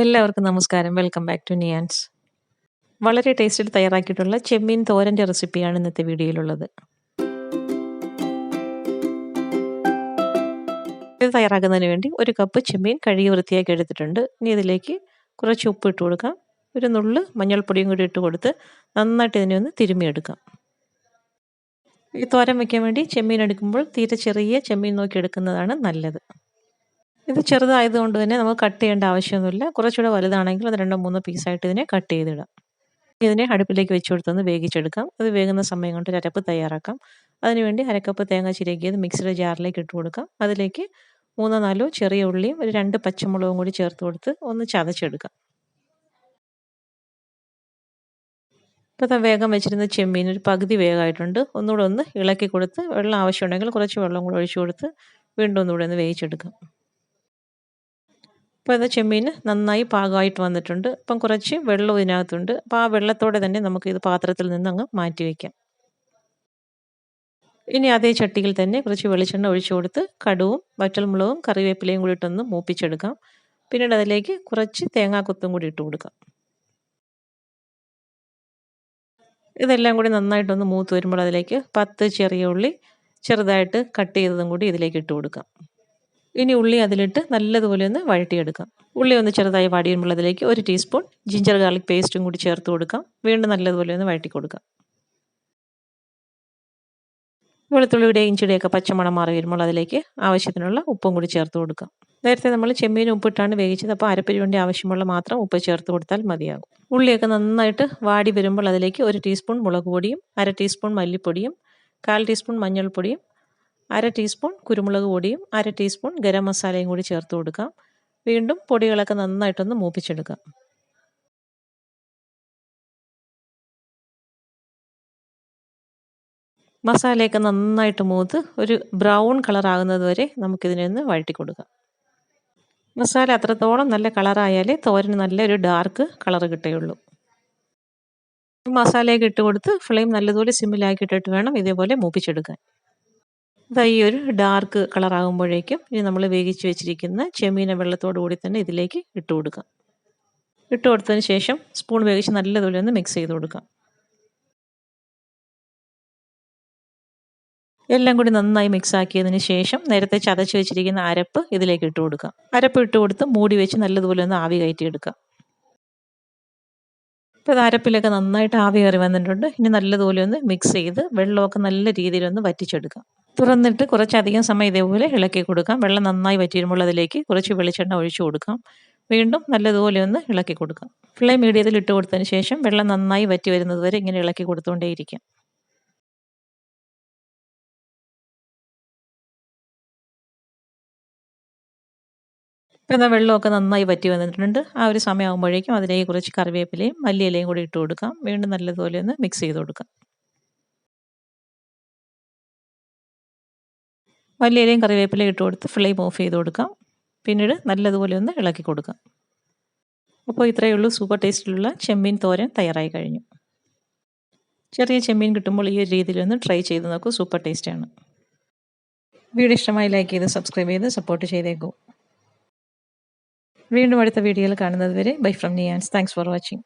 എല്ലാവർക്കും നമസ്കാരം. Welcome back to നിയാൻസ് വളരെ ടേസ്റ്റിൽ തയ്യാറാക്കിയിട്ടുള്ള ചെമ്മീൻ തോരന്റെ റെസിപ്പിയാണ് ഇന്നത്തെ വീഡിയോയിലുള്ളത്. ഇത് തയ്യാറാക്കുന്നതിന് വേണ്ടി ഒരു കപ്പ് ചെമ്മീൻ കഴുകി വൃത്തിയാക്കി എടുത്തിട്ടുണ്ട്. ഇനി ഇതിലേക്ക് കുറച്ച് ഉപ്പ് ഇട്ട് കൊടുക്കാം. ഒരു നുള്ളു മഞ്ഞൾപ്പൊടിയും കൂടി ഇട്ട് കൊടുത്ത് നന്നായിട്ട് ഇതിനെ ഒന്ന് തിരുമ്മിയെടുക്കാം. ഈ തോരൻ വയ്ക്കാൻ വേണ്ടി ചെമ്മീൻ എടുക്കുമ്പോൾ തീരെ ചെറിയ ചെമ്മീൻ നോക്കി എടുക്കുന്നതാണ് നല്ലത്. ഇത് ചെറുതായതുകൊണ്ട് തന്നെ നമുക്ക് കട്ട് ചെയ്യേണ്ട ആവശ്യമൊന്നുമില്ല. കുറച്ചുകൂടെ വലുതാണെങ്കിൽ അത് രണ്ടോ മൂന്നോ പീസായിട്ട് ഇതിനെ കട്ട് ചെയ്തിടാം. ഇതിനെ അടുപ്പിലേക്ക് വെച്ച് കൊടുത്തൊന്ന് വേവിച്ചെടുക്കാം. അത് വേകുന്ന സമയം കൊണ്ട് ഒരു അരപ്പ് തയ്യാറാക്കാം. അതിനുവേണ്ടി അരക്കപ്പ് തേങ്ങ ചിരകിയത് മിക്സിയുടെ ജാറിലേക്ക് ഇട്ട് കൊടുക്കാം. അതിലേക്ക് മൂന്നോ നാലോ ചെറിയ ഉള്ളിയും ഒരു രണ്ട് പച്ചമുളകും കൂടി ചേർത്ത് കൊടുത്ത് ഒന്ന് ചതച്ചെടുക്കാം. ഇപ്പോൾ വേഗം വെച്ചിരുന്ന ചെമ്മീൻ ഒരു പകുതി വേഗമായിട്ടുണ്ട്. ഒന്നുകൂടെ ഒന്ന് ഇളക്കി കൊടുത്ത് വെള്ളം ആവശ്യമുണ്ടെങ്കിൽ കുറച്ച് വെള്ളം കൂടെ ഒഴിച്ചു കൊടുത്ത് വീണ്ടും ഒന്നുകൂടെ ഒന്ന് വേവിച്ചെടുക്കാം. അപ്പോൾ ഇത് ചെമ്മീൻ നന്നായി പാകമായിട്ട് വന്നിട്ടുണ്ട്. അപ്പം കുറച്ച് വെള്ളം ഇതിനകത്തുണ്ട്. അപ്പോൾ ആ വെള്ളത്തോടെ തന്നെ നമുക്ക് ഇത് പാത്രത്തിൽ നിന്ന് അങ്ങ് മാറ്റി വയ്ക്കാം. ഇനി അതേ ചട്ടിയിൽ തന്നെ കുറച്ച് വെളിച്ചെണ്ണ ഒഴിച്ചു കൊടുത്ത് കടുവും വറ്റൽമുളകും കറിവേപ്പിലയും കൂടി ഇട്ടൊന്ന് മൂപ്പിച്ചെടുക്കാം. പിന്നീട് അതിലേക്ക് കുറച്ച് തേങ്ങാക്കൊത്തും കൂടി ഇട്ട് കൊടുക്കാം. ഇതെല്ലാം കൂടി നന്നായിട്ടൊന്ന് മൂത്ത് വരുമ്പോൾ അതിലേക്ക് പത്ത് ചെറിയ ഉള്ളി ചെറുതായിട്ട് കട്ട് ചെയ്തതും കൂടി ഇതിലേക്ക് ഇട്ട് കൊടുക്കാം. ഇനി ഉള്ളി അതിലിട്ട് നല്ലതുപോലെ ഒന്ന് വഴട്ടിയെടുക്കാം ഉള്ളി ഒന്ന് ചെറുതായി വാടിയുമ്പോൾ അതിലേക്ക് ഒരു ടീസ്പൂൺ ജിഞ്ചർ ഗാർലിക് പേസ്റ്റും കൂടി ചേർത്ത് കൊടുക്കാം. വീണ്ടും നല്ലതുപോലെ ഒന്ന് വഴറ്റി കൊടുക്കാം. വെളുത്തുള്ളിയുടെ ഇഞ്ചിയുടെയൊക്കെ പച്ചമണം മാറി വരുമ്പോൾ അതിലേക്ക് ആവശ്യത്തിനുള്ള ഉപ്പും കൂടി ചേർത്ത് കൊടുക്കാം. നേരത്തെ നമ്മൾ ചെമ്മീൻ ഉപ്പിട്ടാണ് വേവിച്ചത് അപ്പോൾ അരപ്പിന് വേണ്ടി ആവശ്യമുള്ള മാത്രം ഉപ്പ് ചേർത്ത് കൊടുത്താൽ മതിയാകും. ഉള്ളിയൊക്കെ നന്നായിട്ട് വാടി വരുമ്പോൾ അതിലേക്ക് ഒരു ടീസ്പൂൺ മുളക് പൊടിയും അര ടീസ്പൂൺ മല്ലിപ്പൊടിയും കാൽ ടീസ്പൂൺ മഞ്ഞൾപ്പൊടിയും അര ടീസ്പൂൺ കുരുമുളക് പൊടിയും അര ടീസ്പൂൺ ഗരം മസാലയും കൂടി ചേർത്ത് കൊടുക്കാം. വീണ്ടും പൊടികളൊക്കെ നന്നായിട്ടൊന്ന് മൂപ്പിച്ചെടുക്കാം. മസാലയൊക്കെ നന്നായിട്ട് മൂത്ത് ഒരു ബ്രൗൺ കളർ ആകുന്നത് വരെ നമുക്കിതിനെ ഒന്ന് വഴറ്റി കൊടുക്കാം. മസാല അത്രത്തോളം നല്ല കളറായാലേ തോരന് നല്ലൊരു ഡാർക്ക് കളർ കിട്ടുകയുള്ളൂ. മസാലയൊക്കെ ഇട്ട് കൊടുത്ത് ഫ്ലെയിം നല്ലതുപോലെ സിമ്മിലാക്കിയിട്ടിട്ട് വേണം ഇതേപോലെ മൂപ്പിച്ചെടുക്കാൻ. ഇതാ ഈ ഒരു ഡാർക്ക് കളറാകുമ്പോഴേക്കും ഇനി നമ്മൾ വേവിച്ച് വെച്ചിരിക്കുന്ന ചെമ്മീനെ വെള്ളത്തോടു കൂടി തന്നെ ഇതിലേക്ക് ഇട്ട് കൊടുക്കാം. ഇട്ട് കൊടുത്തതിന് ശേഷം സ്പൂൺ വേവിച്ച് നല്ലതുപോലെ ഒന്ന് മിക്സ് ചെയ്ത് കൊടുക്കാം. എല്ലാം കൂടി നന്നായി മിക്സ് ആക്കിയതിന് ശേഷം നേരത്തെ ചതച്ച് വെച്ചിരിക്കുന്ന അരപ്പ് ഇതിലേക്ക് ഇട്ട് കൊടുക്കാം. അരപ്പ് ഇട്ട് കൊടുത്ത് മൂടി വെച്ച് നല്ലതുപോലെ ഒന്ന് ആവി കയറ്റിയെടുക്കാം. ഇപ്പോൾ ഇത് അരപ്പിലൊക്കെ നന്നായിട്ട് ആവി കയറി വന്നിട്ടുണ്ട്. ഇനി നല്ലതുപോലെ ഒന്ന് മിക്സ് ചെയ്ത് വെള്ളമൊക്കെ നല്ല രീതിയിൽ ഒന്ന് വറ്റിച്ചെടുക്കാം. തുറന്നിട്ട് കുറച്ചധികം സമയം ഇതേപോലെ ഇളക്കി കൊടുക്കാം. വെള്ളം നന്നായി വറ്റിയിരുമ്പോൾ അതിലേക്ക് കുറച്ച് വെളിച്ചെണ്ണ ഒഴിച്ചു കൊടുക്കാം. വീണ്ടും നല്ലതുപോലെ ഒന്ന് ഇളക്കി കൊടുക്കാം. ഫ്ലെയിം മീഡിയത്തിൽ ഇട്ട് കൊടുത്തതിന് ശേഷം വെള്ളം നന്നായി വറ്റി വരുന്നത് വരെ ഇങ്ങനെ ഇളക്കി കൊടുത്തുകൊണ്ടേയിരിക്കാം ഇപ്പം എന്നാൽ വെള്ളമൊക്കെ നന്നായി വറ്റി വന്നിട്ടുണ്ട്. ആ ഒരു സമയമാകുമ്പോഴേക്കും അതിലേക്ക് കുറച്ച് കറിവേപ്പിലയും മല്ലിയിലയും കൂടി ഇട്ട് കൊടുക്കാം. വീണ്ടും നല്ലതുപോലെ ഒന്ന് മിക്സ് ചെയ്ത് കൊടുക്കാം. മല്ലിയിലയും കറിവേപ്പില ഇട്ട് കൊടുത്ത് ഫ്ലെയിം ഓഫ് ചെയ്ത് കൊടുക്കാം. പിന്നീട് നല്ലതുപോലെ ഒന്ന് ഇളക്കി കൊടുക്കാം. അപ്പോൾ ഇത്രയേ ഉള്ളൂ. സൂപ്പർ ടേസ്റ്റിലുള്ള ചെമ്മീൻ തോരൻ തയ്യാറായി കഴിഞ്ഞു. ചെറിയ ചെമ്മീൻ കിട്ടുമ്പോൾ ഈ ഒരു രീതിയിൽ ഒന്ന് ട്രൈ ചെയ്ത് നോക്കൂ. സൂപ്പർ ടേസ്റ്റാണ് വീഡിയോ ഇഷ്ടമായി ലൈക്ക് ചെയ്ത് സബ്സ്ക്രൈബ് ചെയ്ത് സപ്പോർട്ട് ചെയ്തേക്കൂ. വീണ്ടും അടുത്ത വീഡിയോയിൽ കാണുന്നത് വരെ bye from Niyans thanks for watching